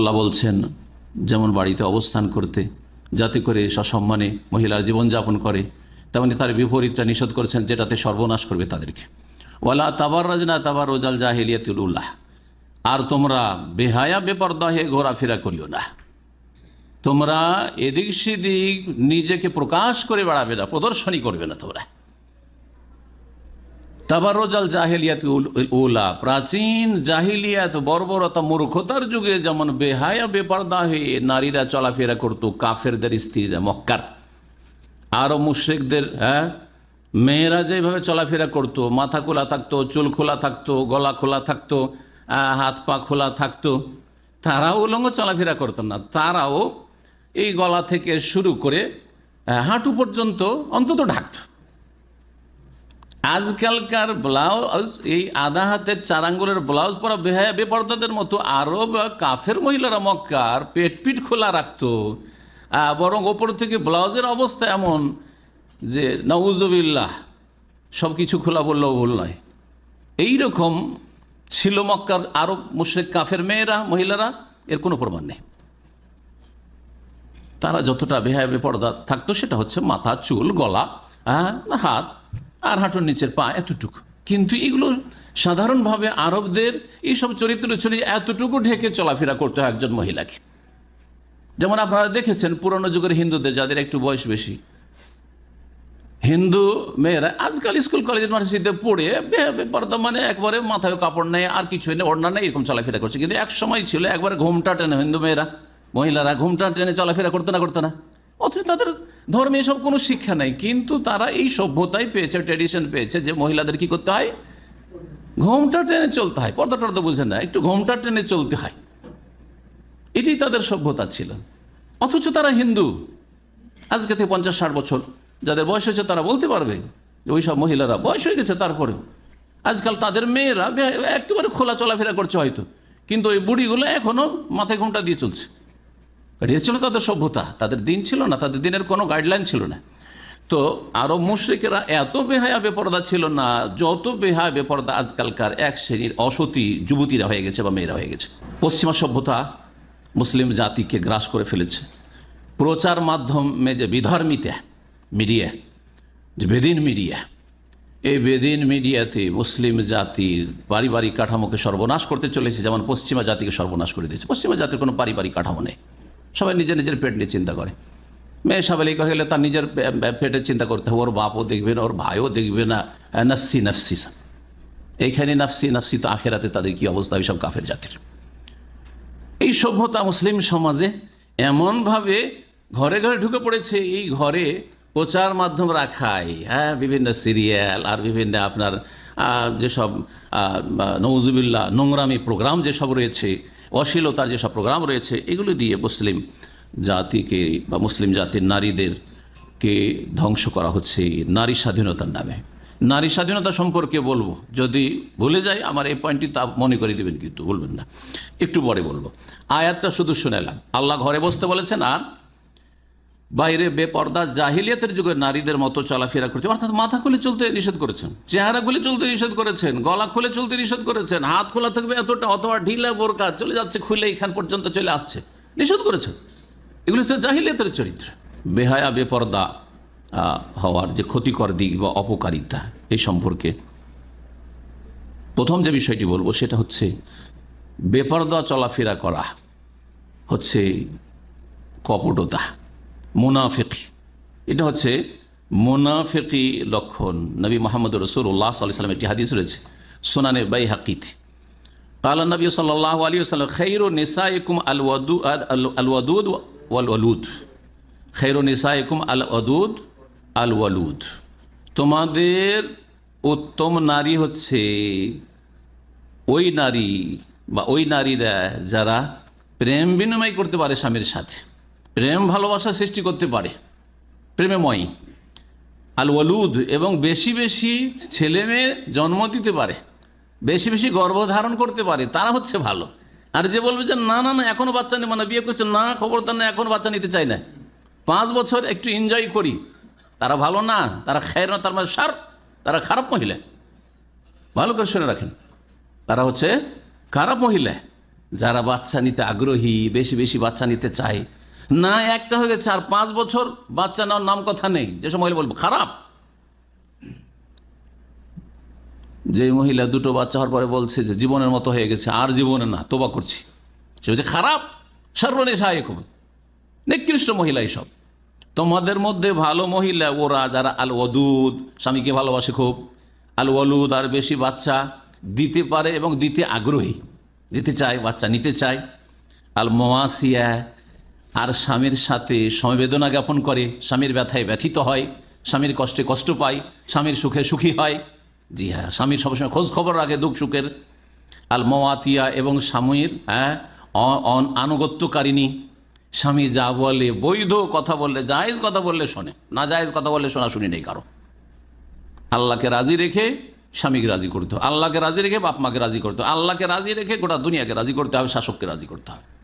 আল্লাহ বলছেন, যেমন বাড়িতে অবস্থান করতে, যাতে করে সসম্মানে মহিলার জীবনযাপন করে, তেমনি তার বিপরীতটা নিষেধ করেছেন, যেটাতে সর্বনাশ করবে তাদেরকে। ওয়ালা তাবার রাজনা তাবার রোজাল জাহিলিয়াতুল উল্লাহ। আর তোমরা বেহায়া বেপর্দা হয়ে ঘোরাফেরা করিও না। তোমরা এদিক সেদিক নিজেকে প্রকাশ করে বেড়াবে না, প্রদর্শনী করবে না তোমরা। তাবারোজাল জাহিলিয়াত উলা প্রাচীন জাহিলিয়াত বর্বরতা মূর্খতার যুগে যেমন বেহায়া বেপর্দা হয়ে নারীরা চলাফেরা করতো কাফেরদের স্ত্রীরা মক্কার। আরও মুশ্রিকদের হ্যাঁ? মেয়েরা যেভাবে চলাফেরা করতো, মাথা খোলা থাকতো, চুল খোলা থাকতো, গলা খোলা থাকতো হাত পা খোলা থাকতো, তারাও উলঙ্গ চলাফেরা করতো না। তারাও এই গলা থেকে শুরু করে হাঁটু পর্যন্ত অন্তত ঢাকতো। আজকালকার ব্লাউজ, এই আধা হাতের চার আঙ্গুলের ব্লাউজ পরা বেহায়া বেপর্দাদের মতো আরও কাফের মহিলারা মক্কার পেট পিট খোলা রাখতো। বরং ওপর থেকে ব্লাউজের অবস্থা এমন যে, নউজবিল্লাহ সব কিছু খোলা বললেও ভুল নয়। এইরকম ছিল মক্কার আরব মুশ্রেক কাফের মেয়েরা, মহিলারা, এর কোনো প্রমাণ নেই। তারা যতটা বেহায় বেপর্দা থাকতো, সেটা হচ্ছে মাথা, চুল, গলা হ্যাঁ হাত আর হাঁটুর নিচের পা এতটুকু। কিন্তু এগুলো সাধারণভাবে আরবদের এইসব চরিত্র চলে এতটুকু ঢেকে চলাফেরা করতে হয় একজন মহিলাকে। যেমন আপনারা দেখেছেন, পুরনো যুগের হিন্দুদের যাদের একটু বয়স বেশি, হিন্দু মেয়েরা আজকাল স্কুল, কলেজ, ইউনিভার্সিটিতে পড়ে বে- বেপরদা মানে একবারে মাথায় কাপড় নেই, আর কিছু নেই, ওড়না নেই, এরকম চলাফেরা করছে। কিন্তু এক সময় ছিল, একবারে ঘুমটা টেনে, হিন্দু মেয়েরা, মহিলারা ঘুমটা টেনে চলাফেরা করতে না করতে না। অথচ তাদের ধর্মে এসব কোনো শিক্ষা নেই, কিন্তু তারা এই সভ্যতাই পেয়েছে ট্রেডিশন পেয়েছে যে মহিলাদের কি করতে হয়? ঘোমটা টেনে চলতে হয় পর্দা টর্দা বুঝে না, একটু ঘোমটা টেনে চলতে হয়। এটি তাদের সভ্যতা ছিল। অথচ তারা হিন্দু। আজকে থেকে পঞ্চাশ ষাট বছর, যাদের বয়স হয়েছে তারা বলতে পারবে যে ওই সব মহিলারা বয়স হয়ে গেছে তারপরেও। আজকাল তাদের মেয়েরা একেবারে খোলা চলাফেরা করছে হয়তো, কিন্তু ওই বুড়িগুলো এখনও মাথায় ঘোমটা দিয়ে চলছে। এটা ছিল তাদের সভ্যতা, তাদের দিন ছিল না, তাদের দিনের কোনো গাইডলাইন ছিল না। তো আরও মুশ্রিকেরা এত বেহায়া বেপরদা ছিল না, যত বেহায়া বেপরদা আজকালকার এক শ্রেণির অসতী যুবতীরা হয়ে গেছে বা মেয়েরা হয়ে গেছে। পশ্চিমা সভ্যতা মুসলিম জাতিকে গ্রাস করে ফেলেছে। প্রচার মাধ্যমে যে বিধর্মিতা, মিডিয়া, যে বেদিন মিডিয়া, এই বেদিন মিডিয়াতে মুসলিম জাতির পারিবারিক কাঠামোকে সর্বনাশ করতে চলেছে, যেমন পশ্চিমা জাতিকে সর্বনাশ করে দিয়েছে। পশ্চিমা জাতির কোনো পারিবারিক কাঠামো নেই। সবাই নিজের নিজের পেট নিয়ে চিন্তা করে। মেয়ে সাবালিকা হলে তার নিজের পেটের চিন্তা করতে হবে, ওর বাপও দেখবে না, ওর ভাইও দেখবে না। নাফসি নাফসি এইখানে নাফসি নাফসি তো আখেরাতে তাদের কি অবস্থা? সব কাফের জাতির। এই সভ্যতা মুসলিম সমাজে এমনভাবে ঘরে ঘরে ঢুকে পড়েছে, এই ঘরে প্রচার মাধ্যম রাখায় হ্যাঁ বিভিন্ন সিরিয়াল আর বিভিন্ন আপনার যেসব নৌজুবিল্লা নোংরামি প্রোগ্রাম যেসব রয়েছে অশ্লীলতার যেসব প্রোগ্রাম রয়েছে, এগুলো দিয়ে মুসলিম জাতিকে বা মুসলিম জাতির নারীদেরকে ধ্বংস করা হচ্ছে নারী স্বাধীনতার নামে। নারী স্বাধীনতা সম্পর্কে বলব। যদি ভুলে যাই, আমার এই পয়েন্টটি তা মনে করে দেবেন, কিন্তু বলবেন না। একটু পরে বলব। আয়াতটা শুধু শুনেলাম আল্লাহ ঘরে বসতে বলেছেন, আর বাইরে বেপর্দা জাহিলিয়াতের যুগে নারীদের মতো চলাফেরা করছে। অর্থাৎ মাথা খুলে চলতে নিষেধ করেছেন, চেহারা খুলে চলতে নিষেধ করেছেন, গলা খুলে চলতে নিষেধ করেছেন, হাত খোলা থাকবে এতটা, অথবা ঢিলা বোরকা চলে যাচ্ছে, খুলে এখান পর্যন্ত চলে আসছে। নিষেধ করেছেন। এগুলো হচ্ছে জাহিলিয়াতের চরিত্র। বেহায়া, বেপর্দা হওয়ার যে ক্ষতিকর দিক বা অপকারিতা এই সম্পর্কে প্রথম যে বিষয়টি বলব সেটা হচ্ছে বেপর্দা চলাফেরা করা, হচ্ছে কপটতা। মুনাফিকি। এটা হচ্ছে মুনাফিকি লক্ষণ। নবী মোহাম্মদ রসুল্লাহ সাল্লাহ সাল্লাম একটি হাদিস রয়েছে সোনানে বাই হাকিত কালা নবী সাল্লাহ আলী সাল্লাম খৈর নিসা ইকুম আলওয়াদু আলওয়াদুদ ওয়াল ওয়ালুদ খৈর নিসা ইকুম আল ওদুদ আল ওয়ালুদ তোমাদের উত্তম নারী হচ্ছে ওই নারী বা ওই নারীরা যারা প্রেম বিনিময় করতে পারে স্বামীর সাথে। প্রেম ভালোবাসা সৃষ্টি করতে পারে। প্রেমময়ী। আল ওয়ালুদ এবং বেশি বেশি ছেলে মেয়ে জন্ম দিতে পারে। বেশি বেশি গর্ভধারণ করতে পারে। তারা হচ্ছে ভালো। আর যে বলবে যে, না না না এখনও বাচ্চা নেই। মানে বিয়ে করছে, না খবরদার না এখনও বাচ্চা নিতে চাই না। পাঁচ বছর একটু এনজয় করি। তারা ভালো না, তারা খায় না, তার মানে সার, তারা খারাপ মহিলা। ভালো করে শুনে রাখেন। তারা হচ্ছে খারাপ মহিলা। যারা বাচ্চা নিতে আগ্রহী, বেশি বেশি বাচ্চা নিতে চায় না, একটা হয়ে গেছে, আর পাঁচ বছর বাচ্চা নেওয়ার নাম কথা নেই। যে সময় বলব, খারাপ। যে মহিলা দুটো বাচ্চা হওয়ার পরে বলছে যে, জীবনের মতো হয়ে গেছে, আর জীবনে না, তোবা করছি। সে হচ্ছে খারাপ, সর্বনেশা এরকম নিকৃষ্ট মহিলা এইসব তোমাদের মধ্যে ভালো মহিলা, ওরা যারা আল ওদুদ স্বামীকে ভালোবাসে খুব, আল ওলুদ আর বেশি বাচ্চা দিতে পারে এবং দিতে আগ্রহী। দিতে চায়, বাচ্চা নিতে চায়। আল মোয়াসিয়া আর স্বামীর সাথে সমবেদনা জ্ঞাপন করে, স্বামীর ব্যথায় ব্যথিত হয়, স্বামীর কষ্টে কষ্ট পায়, স্বামীর সুখে সুখী হয়। জি হ্যাঁ স্বামীর সবসময় খোঁজ খবর রাখে দুঃখ সুখের। আল মোয়াতিয়া এবং স্বামীর হ্যাঁ আনুগত্যকারিণী। স্বামী যা বলে, বৈধ কথা বললে, জায়েজ কথা বললে শোনে। না জায়েজ কথা বললে শোনা শুনি নেই কারও। আল্লাহকে রাজি রেখে স্বামীকে রাজি করতে হবে আল্লাহকে রাজি রেখে বাপ মাকে রাজি করতে হবে আল্লাহকে রাজি রেখে গোটা দুনিয়াকে রাজি করতে হবে শাসককে রাজি করতে হবে